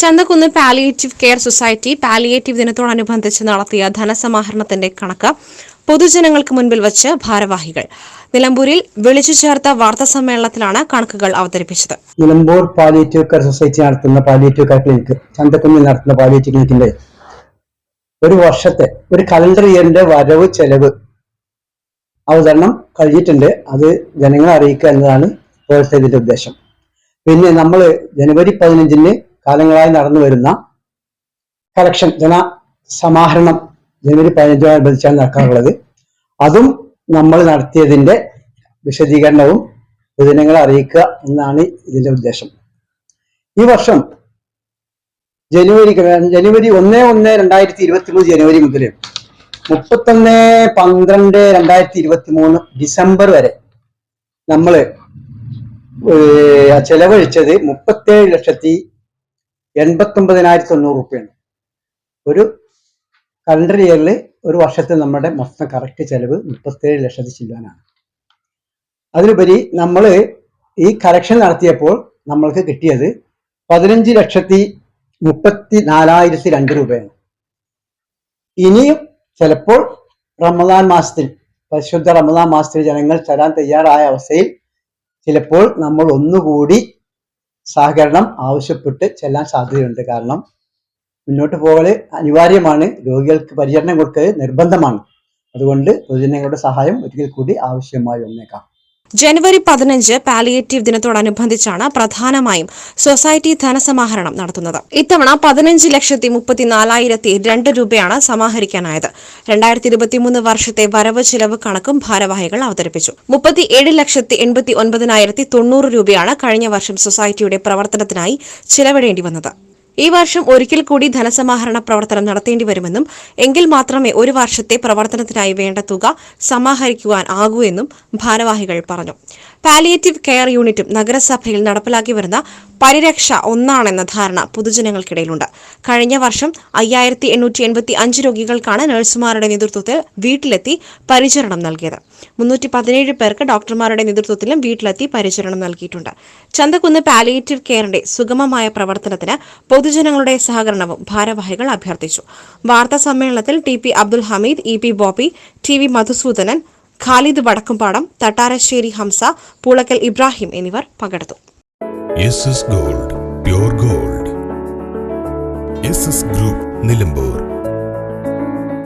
Chanthakkunnu palliative care society palliative ദിനത്തോടനുബന്ധിച്ച് നടത്തിയ ധനസമാഹരണത്തിന്റെ കണക്ക് പൊതുജനങ്ങൾക്ക് മുൻപിൽ വച്ച് ഭാരവാഹികൾ. നിലമ്പൂരിൽ വിളിച്ചു ചേർത്ത വാർത്താ സമ്മേളനത്തിലാണ് കണക്കുകൾ അവതരിപ്പിച്ചത്. നിലമ്പൂർ പാലിയേറ്റീവ് കെയർ സൊസൈറ്റി നടത്തുന്ന പാലിയേറ്റീവ് കെയർ ക്ലിനിക്ക് ചന്തക്കുന്നിൽ നടത്തുന്ന പാലിയേറ്റീവ് ക്ലിനിക്കിന്റെ ഒരു വർഷത്തെ ഒരു കലണ്ടർ ഇയറിന്റെ വരവ് ചെലവ് അവതരണം കഴിഞ്ഞിട്ടുണ്ട്. അത് ജനങ്ങളെ അറിയിക്കുക എന്നതാണ് ഇപ്പോഴത്തെ ഇതിന്റെ ഉദ്ദേശം. പിന്നെ നമ്മൾ ജനുവരി പതിനഞ്ചിന് കാലങ്ങളായി നടന്നു വരുന്ന കളക്ഷൻ ധനസമാഹരണം ജനുവരി പതിനഞ്ചോടനുബന്ധിച്ചാണ് നടക്കാറുള്ളത്. അതും നമ്മൾ നടത്തിയതിന്റെ വിശദീകരണവും പൊതുജനങ്ങളെ അറിയിക്കുക എന്നാണ് ഇതിന്റെ ഉദ്ദേശം. ഈ വർഷം ജനുവരി ജനുവരി ഒന്ന് ഒന്ന് രണ്ടായിരത്തി ഇരുപത്തി മൂന്ന് ജനുവരി മുതൽ മുപ്പത്തൊന്ന് പന്ത്രണ്ട് രണ്ടായിരത്തി ഇരുപത്തി മൂന്ന് ഡിസംബർ വരെ നമ്മൾ ചെലവഴിച്ചത് മുപ്പത്തേഴ് ലക്ഷത്തി എൺപത്തി ഒമ്പതിനായിരത്തി തൊണ്ണൂറ് റുപ്യാണ് ഒരു കലണ്ടർ ഇയറിൽ ഒരു വർഷത്തിൽ നമ്മുടെ മൊത്തം കറക്റ്റ് ചെലവ് മുപ്പത്തേഴ് ലക്ഷത്തി ചില്ലാനാണ് അതിലുപരി നമ്മൾ ഈ കറക്ഷൻ നടത്തിയപ്പോൾ നമ്മൾക്ക് കിട്ടിയത് പതിനഞ്ച് ലക്ഷത്തി മുപ്പത്തി നാലായിരത്തി രണ്ട് രൂപയാണ്. ഇനിയും ചിലപ്പോൾ റമദാൻ മാസത്തിൽ പരിശുദ്ധ റമദാൻ മാസത്തിൽ ജനങ്ങൾ തരാൻ തയ്യാറായ അവസ്ഥയിൽ ചിലപ്പോൾ നമ്മൾ ഒന്നുകൂടി സഹകരണം ആവശ്യപ്പെട്ട് ചെല്ലാൻ സാധ്യതയുണ്ട്. കാരണം മുന്നോട്ട് പോകൽ അനിവാര്യമാണ്. രോഗികൾക്ക് പരിചരണം കൊടുക്കൽ നിർബന്ധമാണ്. അതുകൊണ്ട് പൊതുജനങ്ങളുടെ സഹായം ഒരിക്കൽ കൂടി ആവശ്യമായി വന്നേക്കാം. ജനുവരി പതിനഞ്ച് പാലിയേറ്റീവ് ദിനത്തോടനുബന്ധിച്ചാണ് പ്രധാനമായും സൊസൈറ്റി ധനസമാഹരണം നടത്തുന്നത്. ഇത്തവണ പതിനഞ്ച് ലക്ഷത്തി മുപ്പത്തിനാലായിരത്തി രണ്ട് രൂപയാണ് സമാഹരിക്കാനായത്. രണ്ടായിരത്തി ഇരുപത്തിമൂന്ന് വർഷത്തെ വരവ് ചെലവ് കണക്കും ഭാരവാഹികൾ അവതരിപ്പിച്ചു. മുപ്പത്തിയേഴ് ലക്ഷത്തി എൺപത്തി ഒൻപതിനായിരത്തി തൊണ്ണൂറ് രൂപയാണ് കഴിഞ്ഞ വർഷം സൊസൈറ്റിയുടെ പ്രവർത്തനത്തിനായി ചിലവിടേണ്ടി വന്നത്. ഈ വർഷം ഒരിക്കൽ കൂടി ധനസമാഹരണ പ്രവർത്തനം നടത്തേണ്ടി വരുമെന്നും എങ്കിൽ മാത്രമേ ഒരു വർഷത്തെ പ്രവർത്തനത്തിനായി വേണ്ട തുക സമാഹരിക്കുവാൻ ആകൂ എന്നും ഭാരവാഹികൾ പറഞ്ഞു. പാലിയേറ്റീവ് കെയർ യൂണിറ്റും നഗരസഭയിൽ നടപ്പിലാക്കി വരുന്ന പരിരക്ഷ ഒന്നാണെന്ന ധാരണ പൊതുജനങ്ങൾക്കിടയിലുണ്ട്. കഴിഞ്ഞ വർഷം അയ്യായിരത്തി എണ്ണൂറ്റി എൺപത്തി അഞ്ച് രോഗികൾക്കാണ് നഴ്സുമാരുടെ നേതൃത്വത്തിൽ വീട്ടിലെത്തി പരിചരണം നൽകിയത്. മുന്നൂറ്റി പതിനേഴ് പേർക്ക് ഡോക്ടർമാരുടെ നേതൃത്വത്തിലും വീട്ടിലെത്തി പരിചരണം നൽകിയിട്ടുണ്ട്. ചന്തക്കുന്ന് പാലിയേറ്റീവ് കെയറിന്റെ സുഗമമായ പ്രവർത്തനത്തിന് പൊതുജനങ്ങളുടെ സഹകരണവും ഭാരവാഹികൾ അഭ്യർത്ഥിച്ചു. വാർത്താ സമ്മേളനത്തിൽ T P Abdul Hameed E P Bobby T V Madhusoodanan Khalid Vadakkumpadam Thattarassery Hamsa Poolakkal Ibrahim എന്നിവർ പങ്കെടുത്തു. Gold gold. ഗ്രൂപ്പ് നിലമ്പൂർ.